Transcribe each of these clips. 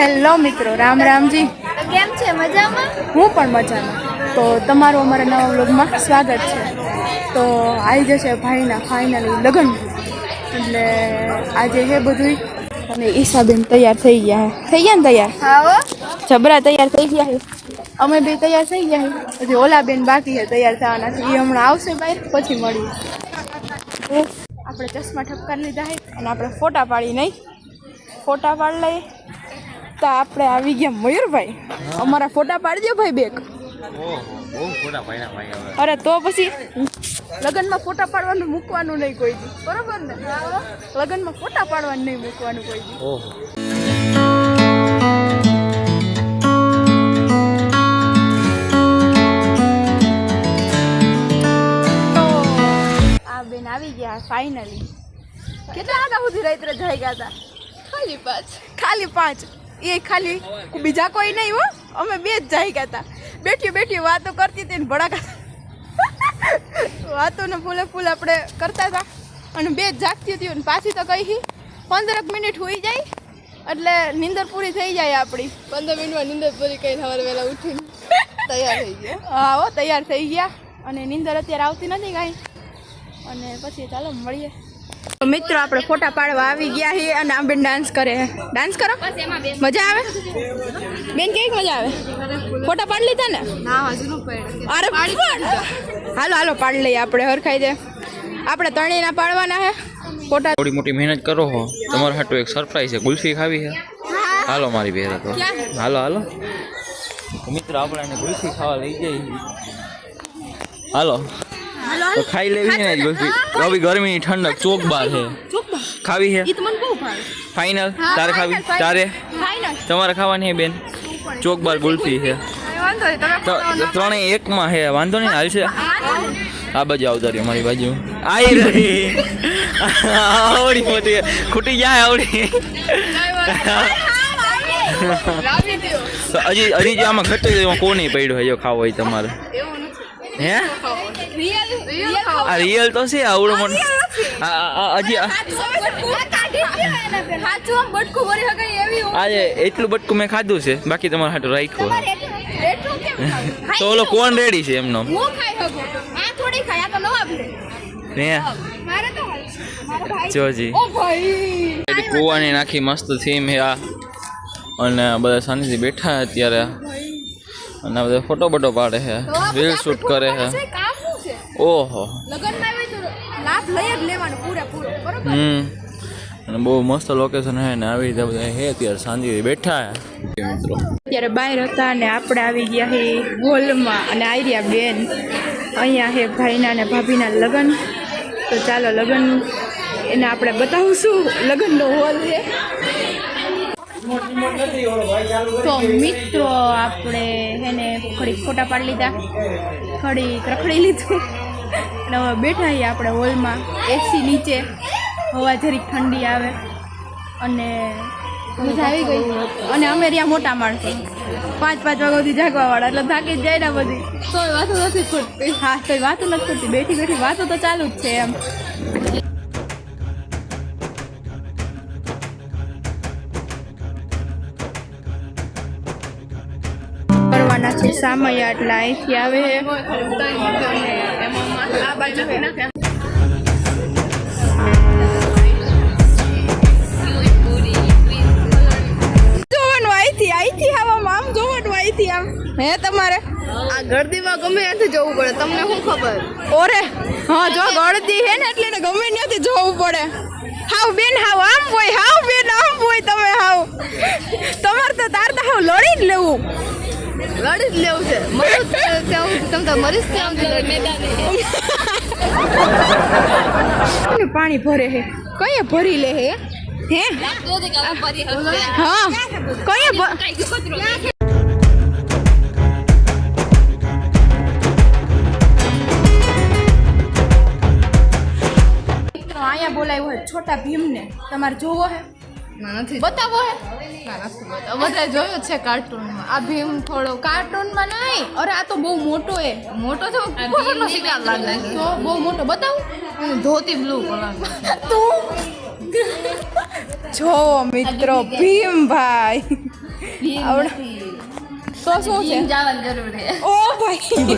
Hello મિત્રો રામ રામજી. કેમ છે? મજામાં? હું પણ મજામાં. તો તમારું અમારા નવા વ્લોગમાં સ્વાગત છે. તો આવી જશે ભાઈના ફાઇનલી લગ્ન. એટલે આજે હે બધું અને ઈશાબેન તૈયાર થઈ ગયા થઈ ગયા ને તૈયાર? જબરા તૈયાર થઈ ગયા છે અમે બે તૈયાર થઈ ગયા છે હજી ઓલા બેન બાકી છે તૈયાર થવાના છે. એ હમણાં આવશે બહાર પછી મળીએ. આપણે ચશ્મા ઠપકાર લીધા છે અને આપણે ફોટા પાડી નહીં. ફોટા પાડી લઈએ. તો આપણે આવી ગયા મયુરભાઈ. અમારા ફોટા પાડજો ભાઈ બેક અરે તો પછી લગ્નમાં ફોટા પાડવાનું મૂકવાનું નહીં કોઈ બરોબર ને? લગ્નમાં ફોટા પાડવાનું નહીં મૂકવાનું કોઈ આ બેન આવી ગયા ફાઇનલી કેટલા વાગ્યા સુધી રાત્રે જઈ ગયા હતા? ખાલી પાંચ. ખાલી પાંચ. એ ખાલી બીજા કોઈ નહીં હો. અમે બે જ જઈ ગયા હતા. બેઠી બેઠી વાતો કરતી હતી ને ભડાકા. વાતો ને ફૂલે ફૂલ આપણે કરતા હતા. અને બે જ જાગતી હતી અને પાછી તો કહી પંદરક મિનિટ હોઈ જાય એટલે નીંદર પૂરી થઈ જાય આપણી. પંદર મિનિટમાં નીંદર પૂરી કરીને સવારે વહેલા ઉઠીને તૈયાર થઈ ગયા. હા હો તૈયાર થઈ ગયા. અને નીંદર અત્યારે આવતી નથી કાંઈ. અને પછી ચાલો મળીએ. મિત્રો આપણે ફોટા પાડવા આવી ગયા છીએ અને આ બેન ડાન્સ કરે ડાન્સ કરો? મજા આવે? બેન કેવી મજા આવે? ફોટા પાડી લીધા ને? ના હજુ નું પડે અરે હાલો હાલો પાડી લઈએ આપણે હરખાઈ દે. આપણે ત્રણેયના પાડવાના હે ફોટા થોડી મોટી મહેનત કરો હો. તમારા હાટુ એક સરપ્રાઈઝ છે. ગુલ્ફી ખાવી છે? હાલો મારી બેન તો. હાલો હાલો. મિત્ર આપણે ગુલ્ફી ખાવા લઈ જઈએ. હાલો. તો ખાઈ લેવી છે ને જ ગુલ્ફી હવે ગરમીની ઠંડક ચોક બાર છે. ખાવી છે? ફાઇનલ તારે ખાવી? તારે? તમારે ખાવાની છે બેન? ચોક બાર ગુલ્ફી છે. ત્રણેય એકમાં છે. વાંધો નહીં હાલ છે. આ બાજુ આવતા રહ્યો મારી બાજુ. આવી રહી. આવડી મોટી. ખૂટી જાય આવડી. હજી હજી જે આમાં ઘટે એમાં કોની પડ્યું હોય જો ખાવો હોય તમારે. હે? આ રિયલ તો છે આવડો આ હજી આજે એટલું બટકું મેં ખાધું છે બાકી તમારે હાટું રાખ્યું તો ઓલો કોણ રેડી છે એમનો. હે જોજી કુવાની કૂવાની નાખી મસ્ત થીમ હે આ. અને બધા શાંતિથી બેઠા અત્યારે. અને આ બધા ફોટો બટો પાડે છે. રીલ શૂટ કરે છે ઓહો. લાભ લઈ જ લેવાનો પૂરેપૂરો બરોબર? હમ. અને બહુ મસ્ત લોકેશન હે ને આવી રીતે બધા હે અત્યારે શાંતિથી બેઠા હે. મિત્રો. અત્યારે બહાર હતા ને આપણે આવી ગયા હે હોલમાં અને આર્યા બેન. અહીંયા હે ભાઈના અને ભાભીના લગ્ન. તો ચાલો લગ્ન એને આપણે બતાવશું. લગ્નનો હોલ છે તો મિત્રો આપણે એને ખડી ફોટા પાડી લીધા. ખડી રખડી લીધું. અને હવે બેઠા છીએ આપણે હોલમાં. એસી નીચે. હવા જરીક ઠંડી આવે. અને મજા આવી ગઈ. અને અમે રહ્યા મોટા માણસો. પાંચ પાંચ વાગ્યા સુધી જાગવાવાળા. એટલે થાકી જ જાય ને બધી. તોય વાતો નથી ખૂટતી. હા તો વાતો નથી ખૂટતી. બેઠી બેઠી વાતો તો ચાલુ જ છે એમ. કરવાના છે સામૈયા એટલે અહીંથી આવે. હે તમારે? આ ગળદીમાં ગમે ત્યાંથી જવું પડે તમને શું ખબર? ઓરે હા જો ગળદી હે ને એટલે ગમે ત્યાંથી જોવું પડે. હાવ બેન હાવ આમ હોય હાવ બેન આમ હોય તમે હાવ. તમારે તો તાર તો હાવ લડી જ લેવું. લડી જ લેવું છે. મરી જ ત્યાં તમે તો ત્યાં પાણી ભરે હે? કઈ ભરી લે હે? હે? હા. કઈ અહીંયા બોલાવ્યો હોય છોટા ભીમને. તમારે જોવો હે. નથી બતાવો હે. બધા જોયું છે કાર્ટૂનમાં. આ ભીમ થોડો કાર્ટૂનમાં નહીં. અરે આ તો બહુ મોટો હે મોટો શિકાર લાગે. તો બહુ મોટો. બતાવું. ધોતી બ્લુ કલર તું. જો મિત્રો ભીમભાઈ આવડે. તો શું છે? જવાની જરૂર છે. ઓ ભાઈ.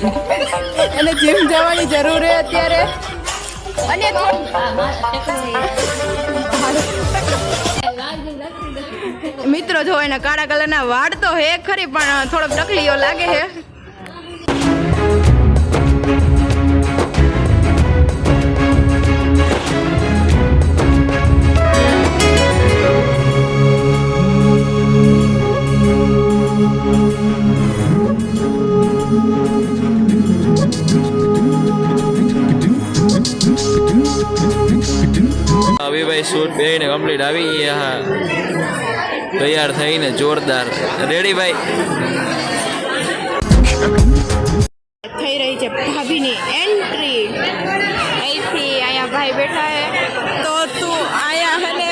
એને જીમ જવાની જરૂર છે અત્યારે. અને મિત્રો જો એના કાળા કલરના વાળ તો હે ખરી, પણ થોડોક ડકલીઓ લાગે છે અભિભાઈ શૂટ બેને કમ્પ્લીટ આવી હા તૈયાર થઈને જોરદાર. રેડી ભાઈ? થઈ રહી છે ભાભીની એન્ટ્રી અહીંથી અહીંયા ભાઈ બેઠા હે તો તું આયા હને.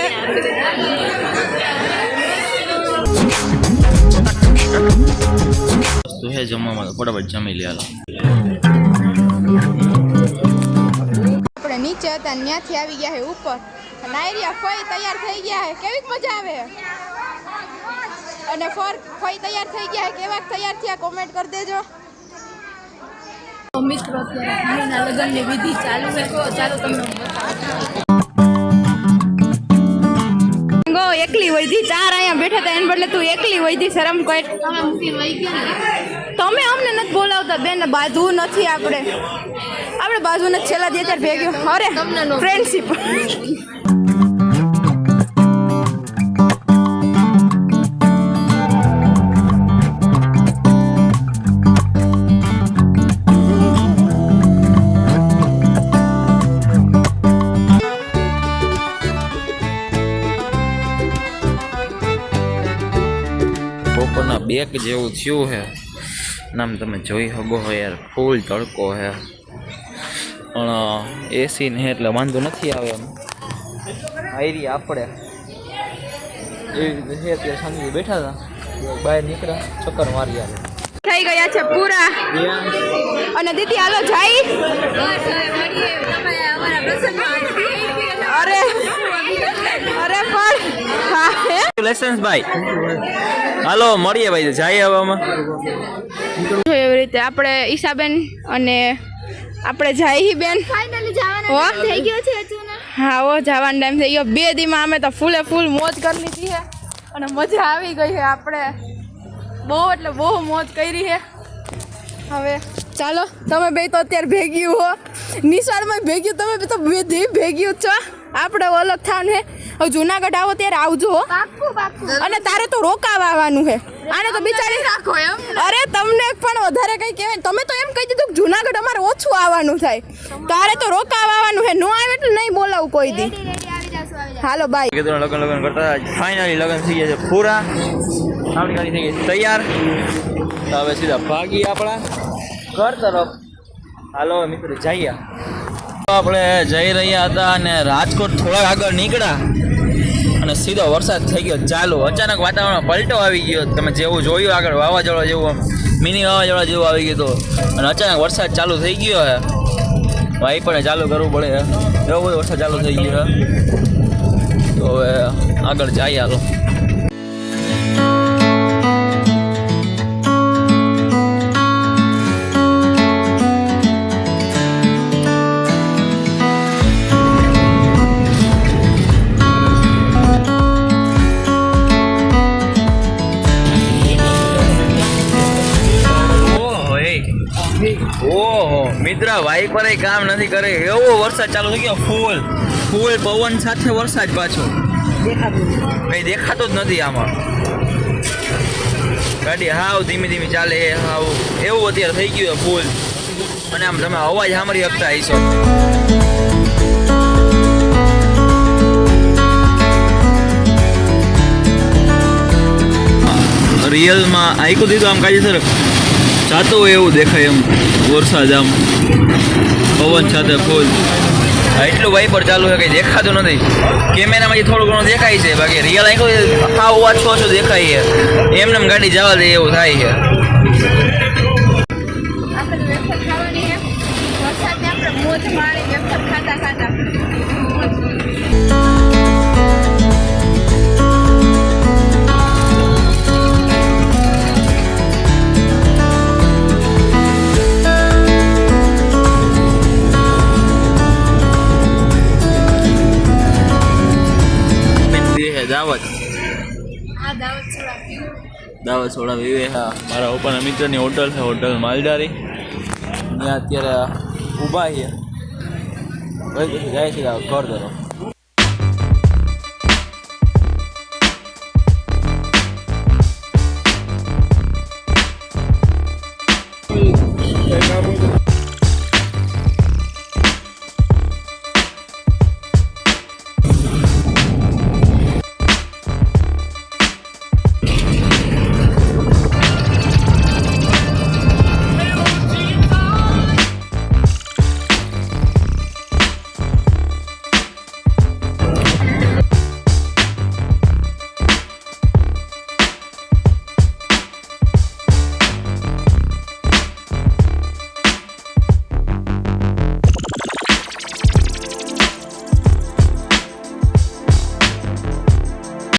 વસ્તુ હે જમવામાં તો ફટાફટ જમી લે હાલો. આપણે નીચે હતા ત્યાંથી આવી ગયા હે ઉપર. નાયરિયા ફઈ તૈયાર થઈ ગયા હે કેવી મજા આવે? અને ફર ફઈ તૈયાર થઈ ગયા કેવાક કેવા તૈયાર થયા કોમેન્ટ કરી દેજો. મિત્રો અત્યારે ભાઈના લગ્નની વિધિ ચાલુ છે. તો ચાલો તમને ગો એકલી વૈધી ચાર અહીંયા બેઠા હતા. એને બદલે તું એકલી વૈધી શરમ કોઈ તમે અમને નથી બોલાવતા બેન. બાજુ નથી આપણે. આપણે બાજુ નથી છેલ્લા જે ત્યારે ભેગ્યું અરે ફ્રેન્ડશીપ બપોરના બેક જેવું થયું છે નામ તમે જોઈ શકો હો યાર ફૂલ તડકો છે પણ એસી ને એટલે વાંધો નથી આવે એમ. આયરી આપણે એવી રીતે છે અત્યારે સાંજે બેઠા હતા. બહાર નીકળ્યા ચક્કર મારી આવે થઈ ગયા છે પૂરા. અને દીદી હાલો જાય. અરે અરે પણ હા હે. લેસન્સ ભાઈ. હાલો મળીએ ભાઈ જઈએ હવામાં. જો એવી રીતે આપણે ઈશાબેન અને આપણે જાય બેન. ફાઇનલી જવાના હો? થઈ ગયો છે હા ઓ જવાનો ટાઈમ થઈ ગયો. બે દીમાં અમે તો ફૂલે ફૂલ મોજ કરી લીધી છે અને મજા આવી ગઈ છે આપણે. બહુ એટલે બહુ મોજ કરી છે હવે ચાલો તમે બે તો અત્યારે ભેગ્યું હો. નિશાળમાં ભેગ્યું તમે તો બે દી ભેગ્યું જ છો. આપણે અલગ થાન. ને હવે જુનાગઢ આવો ત્યારે આવજો હો. અને તારે તો રોકાવા આવવાનું છે આને તો બિચારી રાખો એમ અરે તમને પણ વધારે કઈ કહેવાય તમે તો એમ કહી દીધું કે જુનાગઢ અમારે ઓછું આવવાનું થાય. તારે તો રોકાવા આવવાનું છે નો આવે એટલે નહીં બોલાવું કોઈ દી. રેડી રેડી આવી જાશું આવી જાશું. હાલો બાય કીધું લગન લગન કરતા ફાઇનલી લગન થઈ ગયા છે પૂરા. આપણી ગાડી થઈ ગઈ તૈયાર. હવે સીધા ભાગી આપણા ઘર તરફ. હાલો મિત્રો જઈએ. આપણે જઈ રહ્યા હતા અને રાજકોટ થોડાક આગળ નીકળ્યા અને સીધો વરસાદ થઈ ગયો ચાલુ. અચાનક વાતાવરણ પલટો આવી ગયો. તમે જેવું જોયું આગળ, વાવાઝોડા જેવું મિની વાવાઝોડા જેવું આવી ગયું હતું. અને અચાનક વરસાદ ચાલુ થઈ ગયો હે. ભાઈ પણ ચાલુ કરવું પડે એવો બધો વરસાદ ચાલુ થઈ ગયો તો હવે આગળ જઈએ હાલો. વાઇપર કામ નથી કરે. એવો વરસાદ ચાલુ થઈ ગયો. ફૂલ. ફૂલ પવન સાથે વરસાદ પાછો. કઈ દેખાતો જ નથી આમાં. ગાડી હાવ ધીમી ધીમી ચાલે હાવ. એવું અત્યારે થઈ ગયું ફૂલ. અને આમ તમે અવાજ સાંભળી શકતા હશો. રિયલમાં આઈકું દીધું આમ કાયદેસર જાતો હોય એવું દેખાય એમ વરસાદ આમ પવન સાથે ફૂલ. એટલું વાઇપર ચાલુ છે, કંઈ દેખાતું નથી. કેમેરામાંથી થોડું ઘણું દેખાય છે, બાકી રિયલ આંખો હા ઓછું ઓછું દેખાય છે. એમને એમ ગાડી જવા દે એવું થાય છે. દાવત સોડા પીવે હા મારા પપ્પાના મિત્રની હોટલ છે, હોટલ માલધારી. ત્યાં અત્યારે ઊભા છે. જાય છે ઘર તરફ.